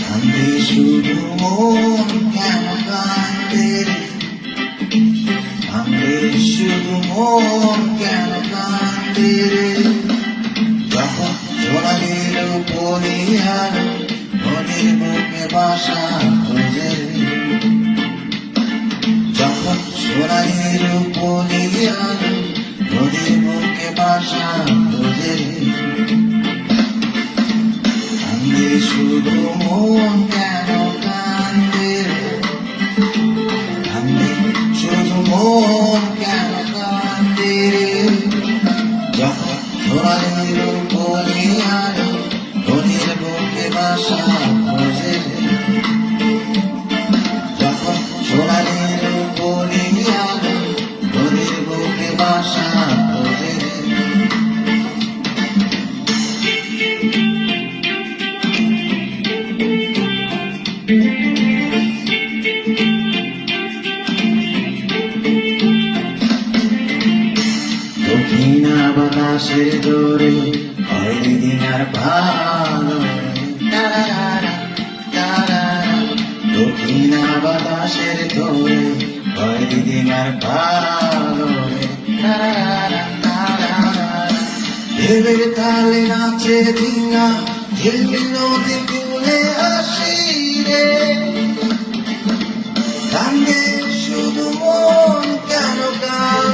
কান্দে শুধু মন কেন? কান্দে শুধু মন কেন কান্দে রে? যখন সোনালির পরিহার নদীর বুকে বাসা খোঁজে। যখন সোনালির পরিহার নদীর বাসা রে। কান্দে শুধু মন কেন কান্দে? কান্দে শুধু মন কেন কান্দে রে? যখন সোনালির পরিহার নদীর বুকে বাসা খোঁজে বাতাসের দোরে হয় দিন আর ভালো। দক্ষিণা বাতাসের দোরে হয় দিন আর ভালো তারারা। তালে নাচে ডিঙা ঝিলমিল নদী তুলে আসি রে কান্দে শুধু মন কেন কান্দে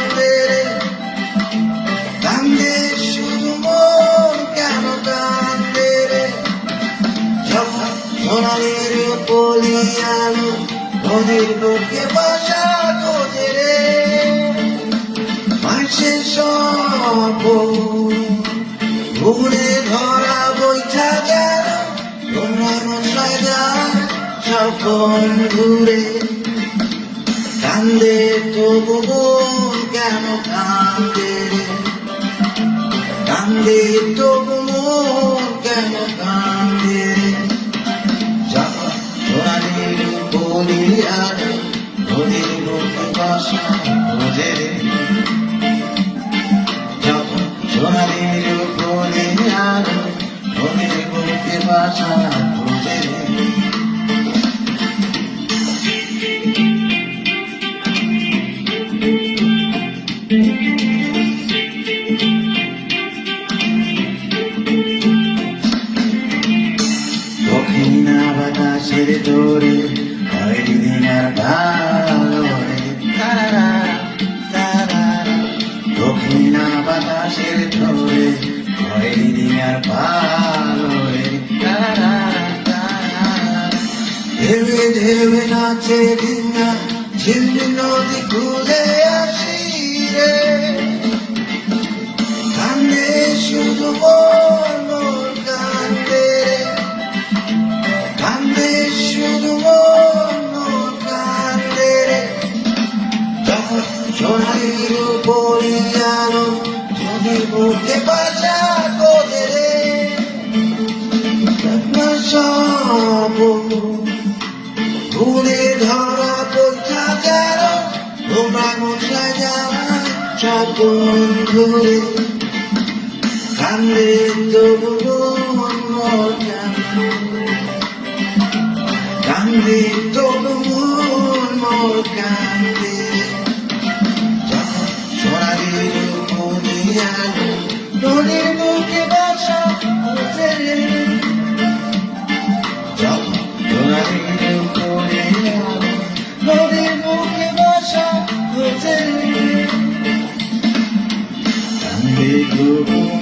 আলো নদীর বুকে বাসা খোঁজে রে। মানুষের সব ঘুরে ধরা বৈঠা গেল তোমরা যায় সকল ঘুরে। কান্দে তবু কেন কান্দে কান্দে তবু বলি আর নদীর বুকে বাসা খোঁজে রে যখন সোনালির বলি আর নদীর বুকে বাসা খোঁজে রে দক্ষিণা বাতাসের হয় দিন আর ভালো। দক্ষিণা বাতাসের দোরে হয় দিন আর ভালো। ঢেউয়ে ঢেউয়ে নাচে ডিঙ্গা ঝিলমিল নদী খুলে আসি সোনালির পরি আলো যদি বুকে বাজা করে রে সব ভুলে ধরা পরীক্ষা গেল তোমরা মশা যাওয়া সকল ঘুরে কান্দে তবু কান্দে তবু কান্দে কান্দে তবু